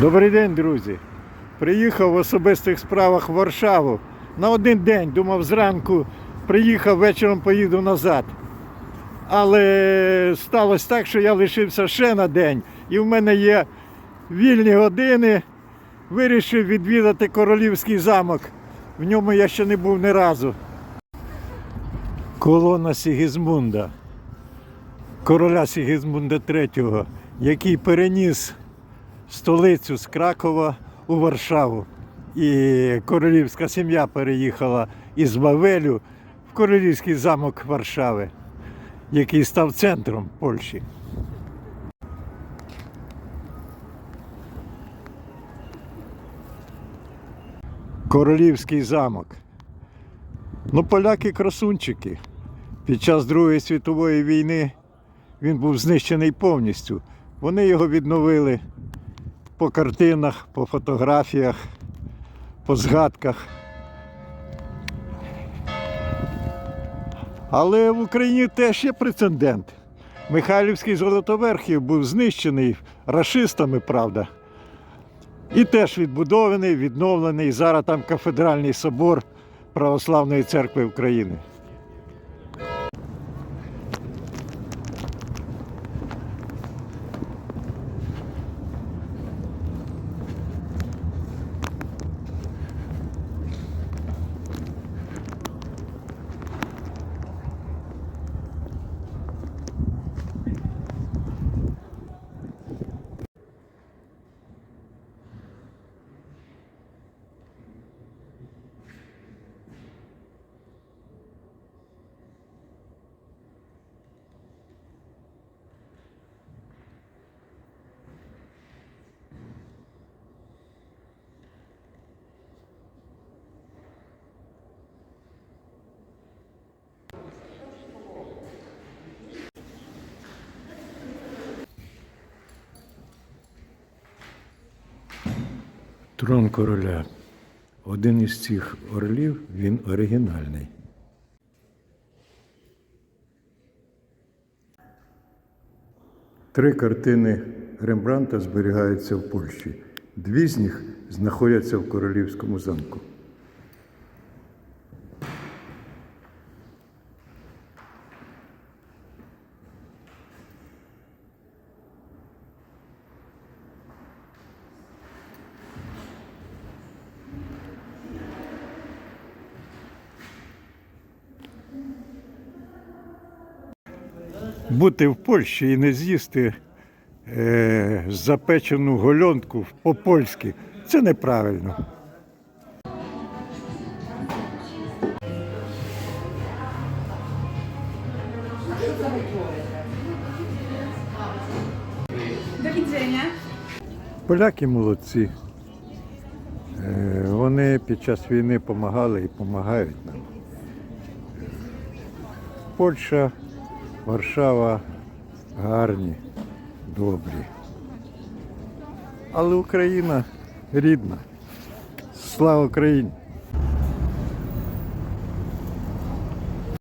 Добрий день, друзі. Приїхав в особистих справах в Варшаву. На один день думав зранку, приїхав, вечором поїду назад. Але сталося так, що я лишився ще на день, і в мене є вільні години. Вирішив відвідати королівський замок. В ньому я ще не був ні разу. Колона Сігізмунда, короля Сігізмунда III, який переніс столицю з Кракова у Варшаву. І королівська сім'я переїхала із Вавелю в королівський замок Варшави, який став центром Польщі. Королівський замок. Ну, поляки красунчики. Під час Другої світової війни він був знищений повністю. Вони його відновили по картинах, по фотографіях, по згадках. Але в Україні теж є прецедент. Михайлівський Золотоверхів був знищений рашистами, правда. І теж відбудований, відновлений. Зараз там кафедральний собор Православної церкви України. Трон короля. Один із цих орлів, він оригінальний. Три картини Рембранта зберігаються в Польщі. Дві з них знаходяться в королівському замку. Бути в Польщі і не з'їсти е, запечену гольонку по-польськи це неправильно. Do widzenia. Поляки молодці. Е, Вони під час війни допомагали і допомагають нам. Польща, Варшава гарні, добрі. Але Україна рідна. Слава Україні!